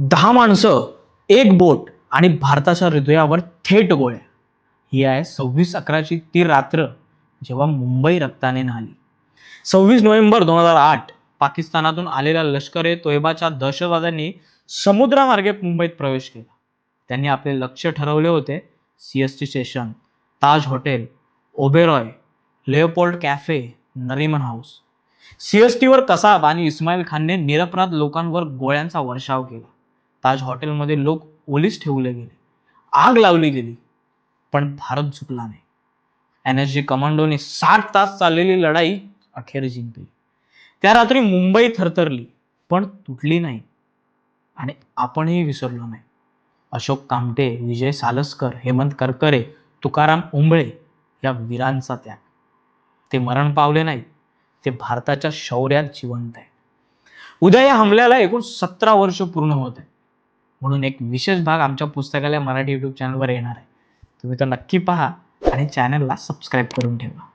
दहा माणसं एक बोट आणि भारताच्या हृदयावर थेट गोळ्या. ही आहे सव्वीस अकराची ती रात्र जेव्हा मुंबई रक्ताने न्हाली. सव्वीस नोव्हेंबर दोन हजार आठ पाकिस्तानातून आलेल्या लष्कर ए तोयबाच्या दहशतवाद्यांनी समुद्रामार्गे मुंबईत प्रवेश केला. त्यांनी आपले लक्ष ठरवले होते C S T station Taj hotel Oberoi Leopold cafe Nariman house. C S टीवर कसाब आणि इस्माईल खानने निरपराध लोकांवर गोळ्यांचा वर्षाव केला. ताज हॉटेलमध्ये लोक ओलीस ठेवले गेले. आग लावली गेली. पण भारत झुकला नाही. एन एस जी कमांडोने साठ तास चाललेली लढाई अखेर जिंकली. त्या रात्री मुंबई थरथरली पण तुटली नाही. आणि आपणही विसरलो नाही. अशोक कामटे विजय सालसकर हेमंत करकरे तुकाराम उंबळे या वीरांचा त्याग. ते मरण पावले नाही ते भारताच्या शौर्यात जिवंत आहे उद्या या हमल्याला एकूण सतरा वर्ष पूर्ण होत आहे म्हणून एक विशेष भाग आमच्या पुस्तकालय मराठी यूट्यूब चॅनलवर येणार आहे. तुम्ही तो नक्की पहा आणि चॅनलला सबस्क्राईब करून ठेवा.